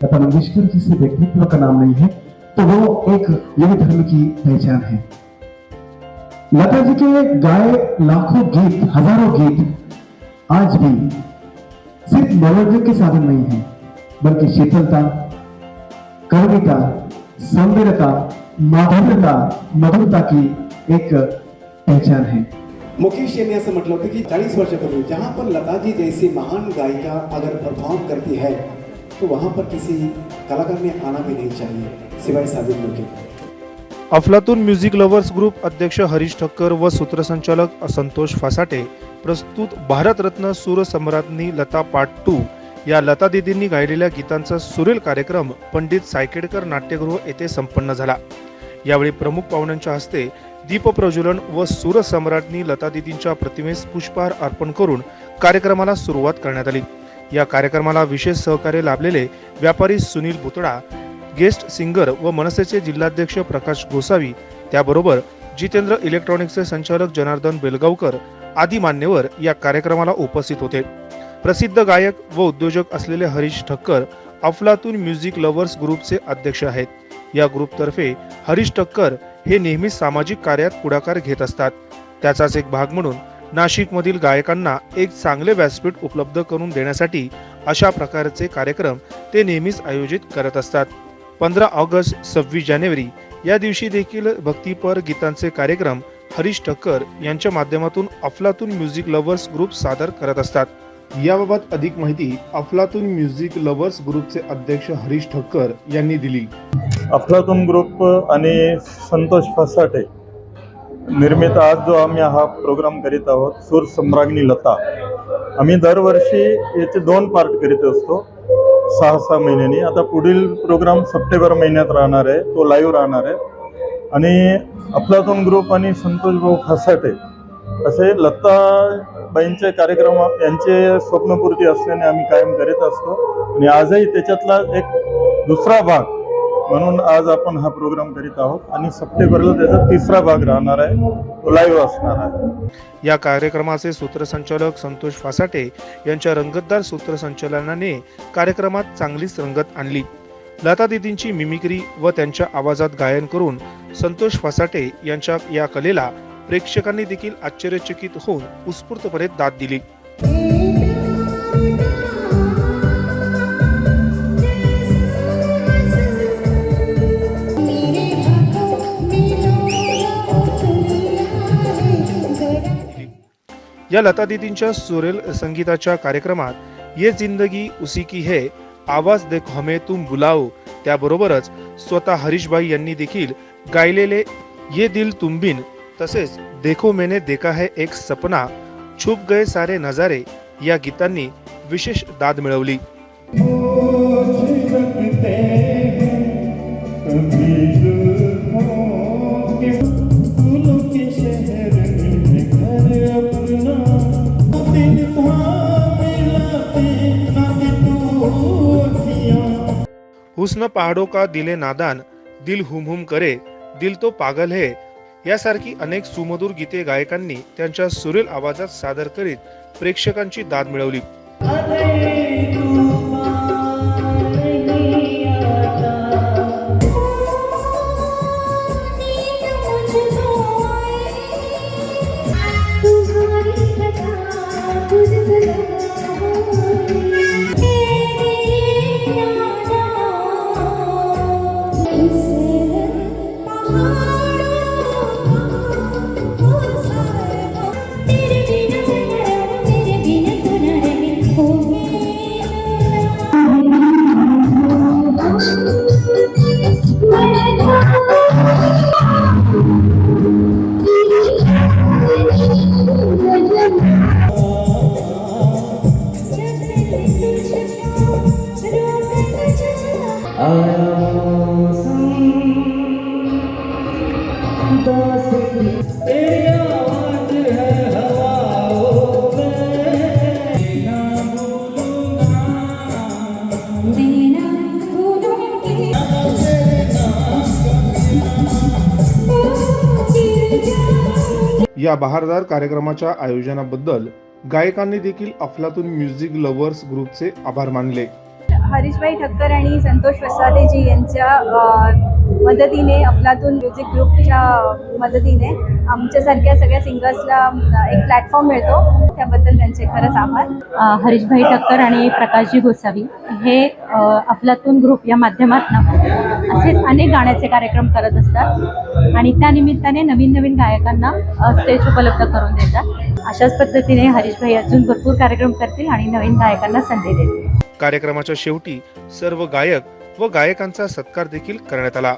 लता मंगेशकर जिस व्यक्तित्व का नाम नहीं है तो वो एक युग धर्म की पहचान है। लता जी के गाए लाखों गीत, हज़ारों गीत आज भी सिर्फ़ मनोरंजन के साधन नहीं है, बल्कि शीतलता कविता सौंदर्यता, माधुर्यता, मधुरता की एक पहचान है। मुकेश यांनी असं म्हटलं होतं की चाळीस वर्षापूर्वी जहाँ पर लताजी जैसी महान गायिका अगर परफॉर्म करती है तो वहाँ पर किसी कलाकार ने आना भी नहीं चाहिए सिवाय साबित के। अफलातून म्युझिक लव्हर्स ग्रुप अध्यक्ष हरीश ठक्कर व सूत्रसंचालक संतोष फासाटे प्रस्तुत भारतरत्न सूरसम्राज्ञी लता पार्ट टू या लता दिदींनी गायलेल्या गीतांचा सुरेल कार्यक्रम पंडित सायकेडकर नाट्यगृह येथे संपन्न झाला. यावेळी प्रमुख पाहुण्यांच्या हस्ते दीप प्रज्वलन व सूरसम्राज्ञी लतादिदींच्या प्रतिमेस पुष्पहार अर्पण करून कार्यक्रमाला सुरुवात करण्यात आली. या कार्यक्रमाला विशेष सहकार्य लाभलेले व्यापारी सुनील भुतडा गेस्ट सिंगर व मनसेचे जिल्हाध्यक्ष प्रकाश गोसावी त्याबरोबर जितेंद्र इलेक्ट्रॉनिक्सचे संचालक जनार्दन बेलगावकर आदी मान्यवर या कार्यक्रमाला उपस्थित होते. प्रसिद्ध गायक व उद्योजक असलेले हरीश ठक्कर अफलातून म्युझिक लव्हर्स ग्रुपचे अध्यक्ष आहेत. या ग्रुपतर्फे हरीश ठक्कर हे नेहमीच सामाजिक कार्यात पुढाकार घेत असतात. त्याचाच एक भाग म्हणून नाशिकमधील गायकांना एक चांगले व्यासपीठ उपलब्ध करून देण्यासाठी अशा प्रकारचे कार्यक्रम ते नेहमीच आयोजित करत असतात. पंधरा ऑगस्ट सव्वीस जानेवारी या दिवशी देखील भक्तीपर गीतांचे कार्यक्रम हरीश ठक्कर यांच्या माध्यमातून अफलातून म्युझिक लव्हर्स ग्रुप सादर करत असतात. याबाबत अधिक माहिती अफलातून म्युझिक लव्हर्स ग्रुपचे अध्यक्ष हरीश ठक्कर यांनी दिली. अफलातून ग्रुप आणि संतोष फसाटे निर्मित आज जो आम्ही हा प्रोग्राम करीत आहोत सूर सम्राज्ञी लता. आम्ही दरवर्षी याचे दोन पार्ट करीत असतो सहा सहा महिन्यांनी. आता पुढील प्रोग्राम सप्टेंबर महिन्यात राहणार आहे तो लाईव्ह राहणार आहे. आणि अफलातून ग्रुप आणि संतोष भाऊ फसाटे असे लता बाईंचे कार्यक्रम यांचे स्वप्नपूर्ती असल्याने आम्ही कायम करीत असतो. आणि आजही त्याच्यातला एक दुसरा भाग म्हणून आज आपण हा प्रोग्राम करीत आहोत. आणि सप्टेंबरला त्याचा तिसरा भाग राहणार आहे. तो लाईव्ह असणार आहे. या कार्यक्रमाचे सूत्रसंचालक संतोष फासाटे यांच्या रंगतदार सूत्रसंचालनाने कार्यक्रमात चांगलीच रंगत आणली. लता दिदींची मिमिक्री व त्यांच्या आवाजात गायन करून संतोष फासाटे यांच्या या कलेला प्रेक्षकांनी देखील आश्चर्यचकित होऊन उत्स्फूर्तपणे दाद दिली. या लता दिदींच्या सुरेल संगीताच्या कार्यक्रमात ये जिंदगी उसी की है आवाज देख हमे तुम बुलाओ. त्याबरोबरच स्वतः हरीशबाई यांनी देखील गायलेले ये दिल तुमबिन तसेच देखो मैंने देखा है एक सपना, छुप गए सारे नजारे, या गीतांनी विशेष दाद मिळवली. हुस्न पहाडो का दिले नादान, दिल हुम हुम करे, दिल तो पागल है यासारखी अनेक सुमधुर गीते गायकांनी त्यांच्या सुरेल आवाजात सादर करीत प्रेक्षकांची दाद मिळवली. या बहारदार कार्यक्रमाच्या आयोजनाबद्दल गायकांनी देखील अफलातून म्युझिक लव्हर्स ग्रुपचे आभार मानले. हरीशभाई ठक्कर आणि संतोष वसादेजी यांच्या मदतीने अफलातून म्युझिक ग्रुपच्या मदतीने आमच्यासारख्या सगळ्या सिंगर्सला एक प्लॅटफॉर्म मिळतो. त्याबद्दल त्यांचे खरंच आभार. हरीशभाई ठक्कर आणि प्रकाशजी गोसावी हे अफलातून ग्रुप या माध्यमातून असेच अनेक गाण्याचे कार्यक्रम करत असतात. आणि त्यानिमित्ताने नवीन नवीन गायकांना स्टेज उपलब्ध करून देतात. अशाच पद्धतीने हरीशभाई अजून भरपूर कार्यक्रम करतील आणि नवीन गायकांना संधी देतील. कार्यक्रमाच्या शेवटी सर्व गायक व गायकांचा सत्कार देखील करण्यात आला.